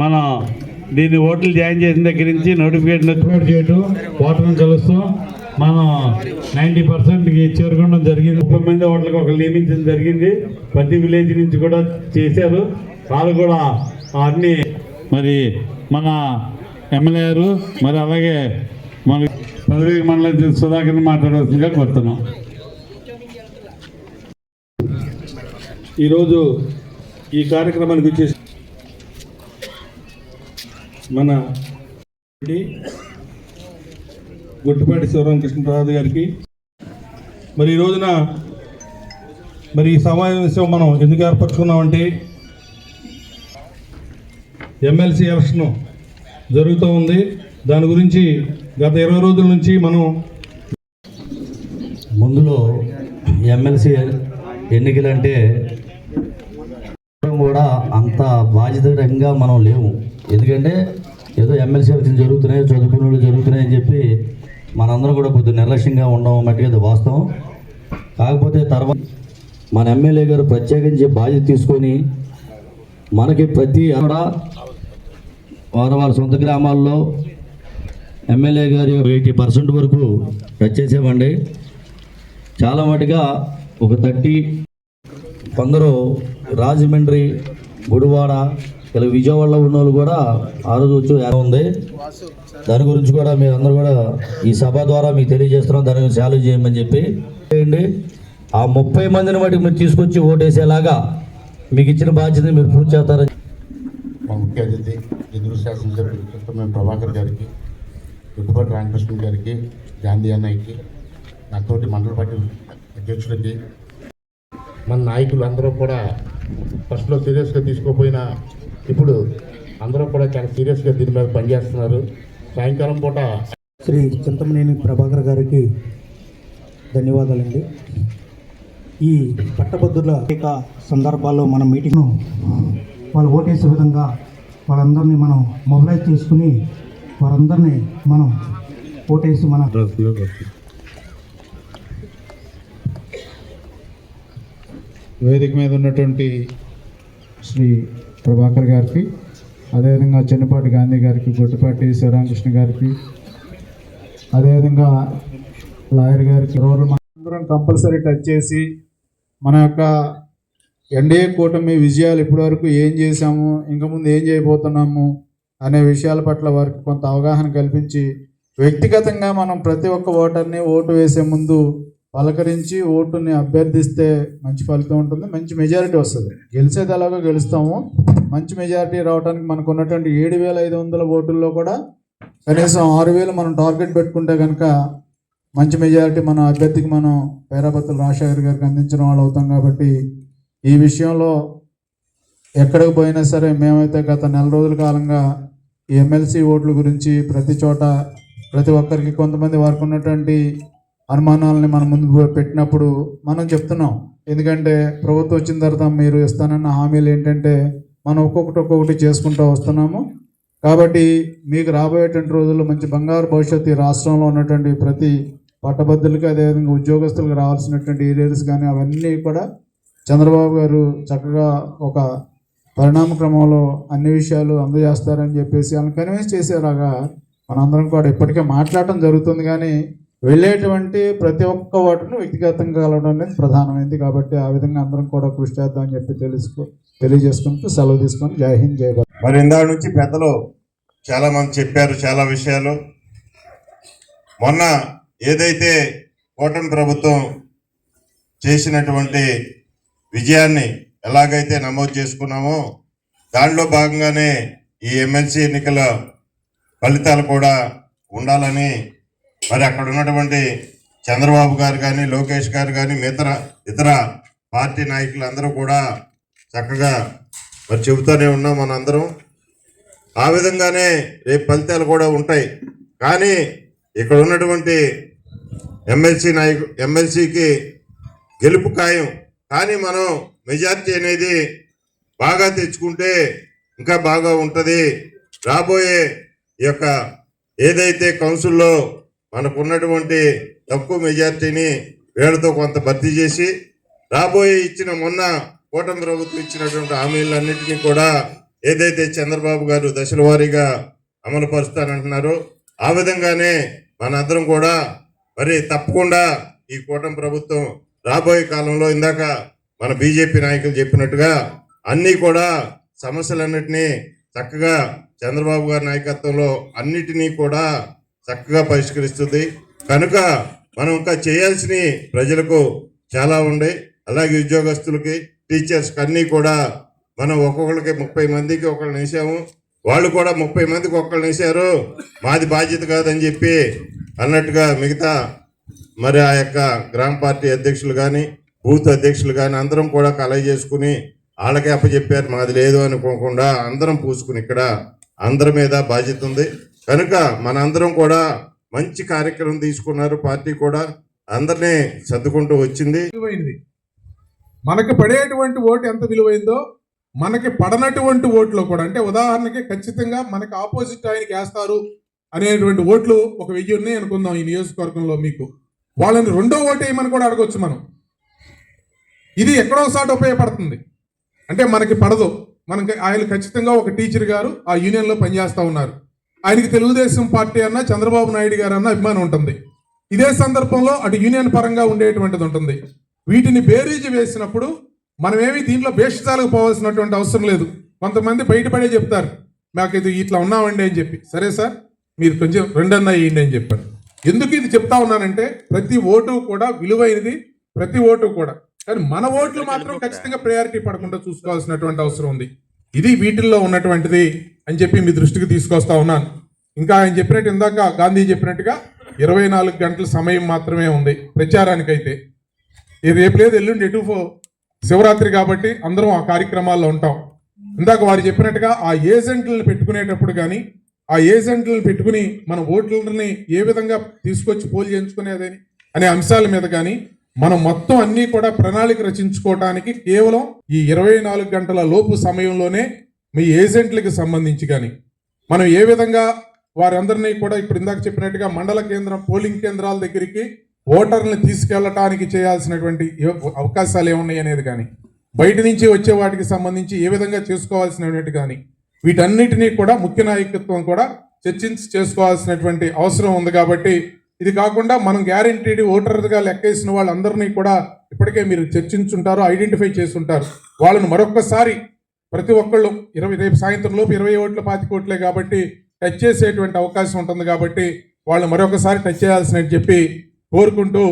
మనం దీన్ని ఓట్లు జాయిన్ చేసిన దగ్గర నుంచి నోటిఫికేషన్ అప్లోడ్ చేయటం ఓటర్ని కలుస్తూ మనం నైంటీ పర్సెంట్కి చేరుకోవడం జరిగింది. ముప్పై మంది ఓట్లకు ఒక నియమించడం జరిగింది. ప్రతి విలేజ్ నుంచి కూడా చేశారు. వాళ్ళు కూడా అన్ని మరి మన ఎమ్మెల్యే గారు మరి అలాగే మన పదవి మండలి సుధాకర్ మాట్లాడవలసిందిగా కోరుతున్నాం. ఈరోజు ఈ కార్యక్రమానికి వచ్చేసి మన గుట్టుపాటి కృష్ణప్రసాద్ గారికి. మరి ఈ రోజున మరి ఈ సమావేశం మనం ఎందుకు ఏర్పరచుకున్నామంటే ఎమ్మెల్సీ ఎలక్షన్ జరుగుతూ ఉంది. దాని గురించి గత ఇరవై రోజుల నుంచి మనం ముందులో ఎమ్మెల్సీ ఎన్నికలంటే కూడా అంత బాధ్యతరంగా మనం లేవు ఎందుకంటే ఏదో ఎమ్మెల్సీ ఎలక్షన్ జరుగుతున్నాయి చదువుకున్న వాళ్ళు జరుగుతున్నాయి అని చెప్పి మనందరం కూడా కొద్దిగా నిర్లక్ష్యంగా ఉండడం మట్టుగా వాస్తవం. కాకపోతే తర్వాత మన ఎమ్మెల్యే గారు ప్రత్యేకించి బాధ్యత తీసుకొని మనకి ప్రతి కూడా వారి వారి సొంత గ్రామాల్లో ఎమ్మెల్యే గారి ఎయిటీ పర్సెంట్ వరకు టచ్ చాలా మటుగా ఒక థర్టీ కొందరు రాజమండ్రి గుడివాడ ఇలా విజయవాడలో ఉన్న వాళ్ళు కూడా ఆ రోజు వచ్చి ఎలా ఉంది? దాని గురించి కూడా మీరు అందరూ కూడా ఈ సభ ద్వారా మీకు తెలియజేస్తున్నాం. దాని గురించి చాలు చేయమని చెప్పి. చేయండి ఆ ముప్పై మందిని బట్టి మీరు తీసుకొచ్చి ఓటేసేలాగా మీకు ఇచ్చిన బాధ్యత మీరు పూర్తి చేస్తారని మా ముఖ్య అతిథి ఎదురు శాసనసభ్యులు ప్రభాకర్ గారికి గుట్టుపాటి రామకృష్ణ గారికి గాంధీ అన్నయ్యకి నాతోటి మండల పార్టీ అధ్యక్షుడికి మన నాయకులు అందరూ కూడా ఫస్ట్లో సీరియస్గా తీసుకోపోయినా ఇప్పుడు అందరూ కూడా చాలా సీరియస్గా దీని మీద పనిచేస్తున్నారు. సాయంకాలం పూట శ్రీ చింతమనేని ప్రభాకర్ గారికి ధన్యవాదాలండి. ఈ పట్టభద్రుల అనేక సందర్భాల్లో మన మీటింగ్ను వాళ్ళు ఓటేసే విధంగా వాళ్ళందరినీ మనం మొబిలైజ్ చేసుకుని వారందరినీ మనం ఓటేసి మన వేదిక మీద ఉన్నటువంటి శ్రీ ప్రభాకర్ గారికి అదేవిధంగా చెన్నపాటి గాంధీ గారికి గొట్టిపాటి శివరామకృష్ణ గారికి అదేవిధంగా లాయర్ గారికి రోడ్లు అందరం కంపల్సరీ టచ్ చేసి మన యొక్క ఎన్డీఏ కూటమి విజయాలు ఇప్పటివరకు ఏం చేశాము ఇంకా ముందు ఏం చేయబోతున్నాము అనే విషయాల పట్ల వారికి కొంత అవగాహన కల్పించి వ్యక్తిగతంగా మనం ప్రతి ఒక్క ఓటర్ని ఓటు వేసే ముందు పలకరించి ఓటుని అభ్యర్థిస్తే మంచి ఫలితం ఉంటుంది మంచి మెజారిటీ వస్తుంది. గెలిచేది ఎలాగో గెలుస్తాము. మంచి మెజారిటీ రావడానికి మనకు ఉన్నటువంటి ఏడు వేల ఐదు వందల ఓటుల్లో కూడా కనీసం ఆరు వేలు మనం టార్గెట్ పెట్టుకుంటే కనుక మంచి మెజారిటీ మన అభ్యర్థికి మనం పేరాపత్రుల రాజశేఖర్ గారికి అందించిన వాళ్ళు అవుతాం కాబట్టి ఈ విషయంలో ఎక్కడికి పోయినా సరే మేమైతే గత నెల రోజుల కాలంగా ఈ ఎమ్మెల్సీ ఓట్ల గురించి ప్రతి చోట ప్రతి ఒక్కరికి కొంతమంది వారికి ఉన్నటువంటి అనుమానాలని మనం ముందు పెట్టినప్పుడు మనం చెప్తున్నాం. ఎందుకంటే ప్రభుత్వం వచ్చిన తర్వాత మీరు ఇస్తానన్న హామీలు ఏంటంటే మనం ఒక్కొక్కటి ఒక్కొక్కటి చేసుకుంటూ వస్తున్నాము. కాబట్టి మీకు రాబోయేటువంటి రోజుల్లో మంచి బంగారు భవిష్యత్తు ఈ రాష్ట్రంలో ఉన్నటువంటి ప్రతి పట్టభద్రులకి అదేవిధంగా ఉద్యోగస్తులకు రావాల్సినటువంటి ఏరియాస్ కానీ అవన్నీ కూడా చంద్రబాబు గారు చక్కగా ఒక పరిణామ క్రమంలో అన్ని విషయాలు అందజేస్తారని చెప్పేసి వాళ్ళని కన్విన్స్ చేసేలాగా మనందరం కూడా ఇప్పటికే మాట్లాడటం జరుగుతుంది. కానీ వెళ్ళేటువంటి ప్రతి ఒక్క వాటిని వ్యక్తిగతంగా కలవడం అనేది ప్రధానమైంది కాబట్టి ఆ విధంగా అందరం కూడా కృషి చేద్దామని చెప్పి తెలుసుకో తెలియజేసుకుంటూ సెలవు తీసుకొని జై హింద్ జై భారత్. మరి ఇందాక నుంచి పెద్దలు చాలా మంది చెప్పారు చాలా విషయాలు. మొన్న ఏదైతే కూటమి ప్రభుత్వం చేసినటువంటి విజయాన్ని ఎలాగైతే నమోదు చేసుకున్నామో దానిలో భాగంగానే ఈ ఎమ్మెల్సీ ఎన్నికల ఫలితాలు కూడా ఉండాలని మరి అక్కడ ఉన్నటువంటి చంద్రబాబు గారు కానీ లోకేష్ గారు కానీ ఇతర ఇతర పార్టీ నాయకులు అందరూ కూడా చక్కగా మరి చెబుతూనే ఉన్నాం మనందరం. ఆ విధంగానే రేపు ఫలితాలు కూడా ఉంటాయి. కానీ ఇక్కడ ఉన్నటువంటి ఎమ్మెల్సీ నాయకు ఎమ్మెల్సీకి గెలుపు ఖాయం. కానీ మనం మెజార్టీ అనేది బాగా తెచ్చుకుంటే ఇంకా బాగా ఉంటుంది. రాబోయే ఈ యొక్క ఏదైతే కౌన్సిల్లో మనకున్నటువంటి తక్కువ మెజార్టీని వీళ్ళతో కొంత భర్తీ చేసి రాబోయే ఇచ్చిన మొన్న కూటమి ప్రభుత్వం ఇచ్చినటువంటి హామీలన్నింటినీ కూడా ఏదైతే చంద్రబాబు గారు దశల వారీగా అమలు పరుస్తానంటున్నారో ఆ విధంగానే మనందరం కూడా మరి తప్పకుండా ఈ కూటమి ప్రభుత్వం రాబోయే కాలంలో ఇందాక మన బీజేపీ నాయకులు చెప్పినట్టుగా అన్నీ కూడా సమస్యలన్నిటినీ చక్కగా చంద్రబాబు గారి నాయకత్వంలో అన్నిటినీ కూడా చక్కగా పరిష్కరిస్తుంది. కనుక మనం ఇంకా చేయాల్సినవి ప్రజలకు చాలా ఉన్నాయి అలాగే ఉద్యోగస్తులకి టీచర్స్కి అన్నీ కూడా మనం ఒక్కొక్కరికి ముప్పై మందికి ఒకళ్ళని వేసాము వాళ్ళు కూడా ముప్పై మందికి ఒకళ్ళని వేసారు మాది బాధ్యత కాదని చెప్పి అన్నట్టుగా మిగతా మరి ఆ యొక్క గ్రామ పార్టీ అధ్యక్షులు కానీ బూత్ అధ్యక్షులు కానీ అందరం కూడా కలయి చేసుకుని వాళ్ళకే అప్పచెప్పారు. మాది లేదు అనుకోకుండా అందరం పూసుకుని ఇక్కడ అందరి మీద బాధ్యత ఉంది. కనుక మనందరం కూడా మంచి కార్యక్రమం తీసుకున్నారు. పార్టీ కూడా అందరినీ సర్దుకుంటూ వచ్చింది. విలువైంది. మనకి పడేటువంటి ఓటు ఎంత విలువైందో మనకి పడనటువంటి ఓట్లో కూడా అంటే ఉదాహరణకి ఖచ్చితంగా మనకి ఆపోజిట్ ఆయనకి వేస్తారు అనేటువంటి ఓట్లు ఒక వెయ్యి ఉన్నాయి అనుకుందాం ఈ నియోజకవర్గంలో మీకు. వాళ్ళని రెండో ఓటు వేయమని కూడా అడగవచ్చు మనం. ఇది ఎక్కడో ఒకసారి ఉపయోగపడుతుంది. అంటే మనకి పడదు. మనకి ఆయన ఖచ్చితంగా ఒక టీచర్ గారు ఆ యూనియన్లో పనిచేస్తూ ఉన్నారు. ఆయనకి తెలుగుదేశం పార్టీ అన్న చంద్రబాబు నాయుడు గారు అన్న అభిమానం ఉంటుంది. ఇదే సందర్భంలో అటు యూనియన్ పరంగా ఉండేటువంటిది ఉంటుంది. వీటిని బేరీజు వేసినప్పుడు మనమేమి దీంట్లో భేషజాలకు పోవాల్సినటువంటి అవసరం లేదు. కొంతమంది బయటపడే చెప్తారు మాకు ఇది ఇట్లా ఉన్నామండి అని చెప్పి. సరే సార్ మీరు కొంచెం రెండన్నా వేయండి అని చెప్పారు. ఎందుకు ఇది చెప్తా ఉన్నానంటే ప్రతి ఓటు కూడా విలువైనది ప్రతి ఓటు కూడా. కానీ మన ఓట్లు మాత్రం ఖచ్చితంగా ప్రయారిటీ పడకుండా చూసుకోవాల్సినటువంటి అవసరం ఉంది. ఇది వీటిల్లో ఉన్నటువంటిది. అని చెప్పి మీ దృష్టికి తీసుకొస్తా ఉన్నాను. ఇంకా ఆయన చెప్పినట్టు ఇందాక గాంధీ చెప్పినట్టుగా ఇరవై నాలుగు గంటల సమయం మాత్రమే ఉంది ప్రచారానికైతే. ఈ రేపు లేదు ఎల్లుండి ఎటు శివరాత్రి కాబట్టి అందరం ఆ కార్యక్రమాల్లో ఉంటాం. ఇందాక వారు చెప్పినట్టుగా ఆ ఏజెంట్లను పెట్టుకునేటప్పుడు కానీ ఆ ఏజెంట్లను పెట్టుకుని మన ఓట్లని ఏ విధంగా తీసుకొచ్చి పోల్ చేయించుకునేదని అనే అంశాల మీద కానీ మనం మొత్తం అన్నీ కూడా ప్రణాళిక రచించుకోవడానికి కేవలం ఈ ఇరవై నాలుగు గంటల లోపు సమయంలోనే మీ ఏజెంట్లకు సంబంధించి కానీ మనం ఏ విధంగా వారందరినీ కూడా ఇప్పుడు ఇందాక చెప్పినట్టుగా మండల కేంద్రం పోలింగ్ కేంద్రాల దగ్గరికి ఓటర్లను తీసుకెళ్ళటానికి చేయాల్సినటువంటి అవకాశాలు ఏమున్నాయి అనేది కానీ బయట నుంచి వచ్చే వాటికి సంబంధించి ఏ విధంగా చేసుకోవాల్సినటువంటి కానీ వీటన్నిటినీ కూడా ముఖ్య నాయకత్వం కూడా చర్చించి చేసుకోవాల్సినటువంటి అవసరం ఉంది కాబట్టి ఇది కాకుండా మనం గ్యారంటీడ్ ఓటర్గా లెక్కేసిన వాళ్ళందరినీ కూడా ఇప్పటికే మీరు చర్చించుంటారు ఐడెంటిఫై చేసుంటారు. వాళ్ళను మరొక్కసారి ప్రతి ఒక్కళ్ళు ఇరవై రేపు సాయంత్రం లోపు ఇరవై ఓట్ల పాతి కోట్లే కాబట్టి టచ్ చేసేటువంటి అవకాశం ఉంటుంది కాబట్టి వాళ్ళు మరొకసారి టచ్ చేయాల్సినట్టు చెప్పి కోరుకుంటూ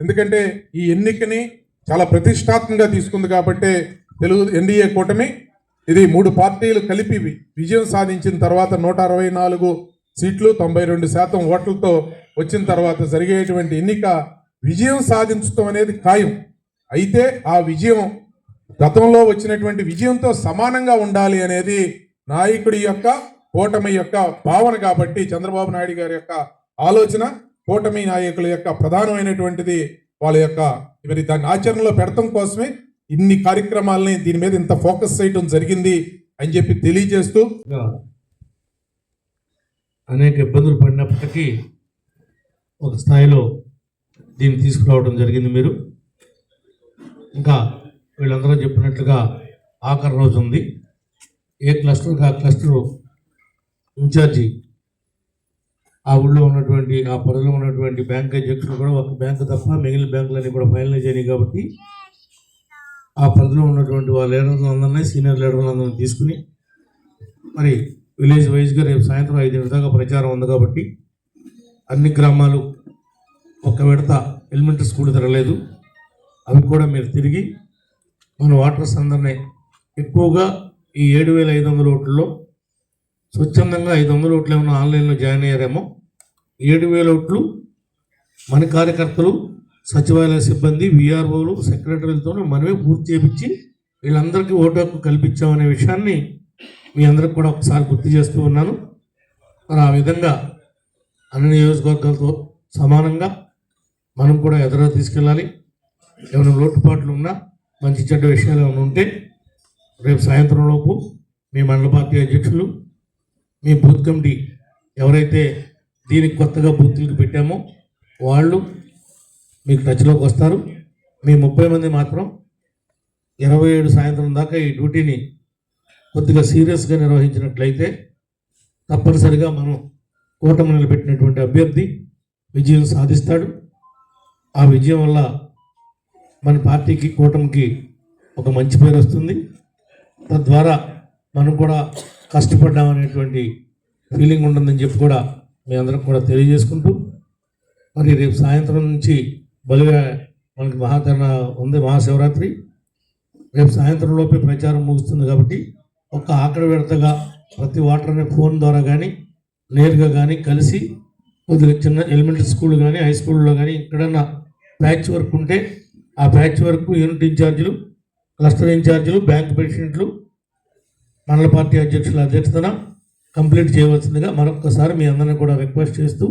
ఎందుకంటే ఈ ఎన్నికని చాలా ప్రతిష్టాత్మకంగా తీసుకుంది కాబట్టి తెలుగు ఎన్డీఏ కూటమి ఇది మూడు పార్టీలు కలిపి విజయం సాధించిన తర్వాత నూట అరవై నాలుగు సీట్లు తొంభై రెండు శాతం ఓట్లతో వచ్చిన తర్వాత జరిగేటువంటి ఎన్నిక విజయం సాధించడం అనేది ఖాయం. అయితే ఆ విజయం గతంలో వచ్చినటువంటి విజయంతో సమానంగా ఉండాలి అనేది నాయకుడి యొక్క కూటమి యొక్క భావన కాబట్టి చంద్రబాబు నాయుడు గారి యొక్క ఆలోచన కూటమి నాయకుల యొక్క ప్రధానమైనటువంటిది వాళ్ళ యొక్క మరి దాన్ని ఆచరణలో పెడతం కోసమే ఇన్ని కార్యక్రమాలని దీని మీద ఇంత ఫోకస్ చేయటం జరిగింది అని చెప్పి తెలియజేస్తూ అనేక ఇబ్బందులు పడినప్పటికీ ఒక స్థాయిలో దీన్ని తీసుకురావడం జరిగింది మీరు. ఇంకా వీళ్ళందరూ చెప్పినట్లుగా ఆఖరి రోజు ఉంది. ఏ క్లస్టర్కి ఆ క్లస్టర్ ఇన్ఛార్జి ఆ ఊళ్ళో ఉన్నటువంటి ఆ పరిధిలో ఉన్నటువంటి బ్యాంక్ అధ్యక్షులు కూడా ఒక బ్యాంకు తప్ప మిగిలిన బ్యాంకులన్నీ కూడా ఫైనలైజ్ అయినాయి కాబట్టి ఆ పరిధిలో ఉన్నటువంటి వాళ్ళ లీడర్లందరినీ సీనియర్ లీడర్లందరినీ తీసుకుని మరి విలేజ్ వైజ్గా రేపు సాయంత్రం ఐదు దాకా ప్రచారం ఉంది కాబట్టి అన్ని గ్రామాలు ఒక విడత ఎలిమెంటరీ స్కూల్ తిరగలేదు అవి కూడా మీరు తిరిగి మన వాటర్స్ అందరినీ ఎక్కువగా ఈ ఏడు వేల ఐదు వందల ఓట్లలో స్వచ్ఛందంగా ఐదు వందల ఓట్లు ఏమైనా ఆన్లైన్లో జాయిన్ అయ్యారేమో? ఏడు వేల ఓట్లు మన కార్యకర్తలు సచివాలయ సిబ్బంది విఆర్ఓలు సెక్రటరీలతో మనమే పూర్తి చేపించి వీళ్ళందరికీ ఓటు హక్కు కల్పించామనే విషయాన్ని మీ అందరికి కూడా ఒకసారి గుర్తు చేస్తూ ఉన్నాను. మరి ఆ విధంగా అన్ని నియోజకవర్గాలతో సమానంగా మనం కూడా ఎదురు తీసుకెళ్ళాలి. ఏమైనా లోటుపాట్లు ఉన్నా మంచి చెడ్డ విషయాలు ఏమైనా ఉంటే రేపు సాయంత్రం లోపు మీ మండల పార్టీ అధ్యక్షులు మీ బూత్ కమిటీ ఎవరైతే దీనికి కొత్తగా బూత్లకు పెట్టామో వాళ్ళు మీకు టచ్లోకి వస్తారు. మీ ముప్పై మంది మాత్రం ఇరవై ఏడు సాయంత్రం దాకా ఈ డ్యూటీని కొద్దిగా సీరియస్గా నిర్వహించినట్లయితే తప్పనిసరిగా మనం కూటమి నిలబెట్టినటువంటి అభ్యర్థి విజయం సాధిస్తాడు. ఆ విజయం వల్ల మన పార్టీకి కూటమికి ఒక మంచి పేరు వస్తుంది. తద్వారా మనం కూడా కష్టపడ్డామనేటువంటి ఫీలింగ్ ఉంటుందని చెప్పి కూడా మీ అందరం కూడా తెలియజేసుకుంటూ మరి రేపు సాయంత్రం నుంచి బలిగా మనకి మహాకరణ ఉంది మహాశివరాత్రి. రేపు సాయంత్రంలోపే ప్రచారం ముగుస్తుంది కాబట్టి ఒక ఆకలి విడతగా ప్రతి ఓటర్ని ఫోన్ ద్వారా కానీ నేరుగా కానీ కలిసి కొద్దిగా చిన్న ఎలిమెంటరీ స్కూల్ కానీ హై స్కూల్లో కానీ ఎక్కడన్నా ప్యాచ్ వర్క్ ఉంటే ఆ బ్యాచ్ వరకు యూనిట్ ఇన్ఛార్జీలు క్లస్టర్ ఇన్ఛార్జీలు బ్యాంక్ ప్రెసిడెంట్లు మండల పార్టీ అధ్యక్షుల అధ్యక్షతన కంప్లీట్ చేయవలసిందిగా మరొకసారి మీ అందరిని కూడా రిక్వెస్ట్ చేస్తూ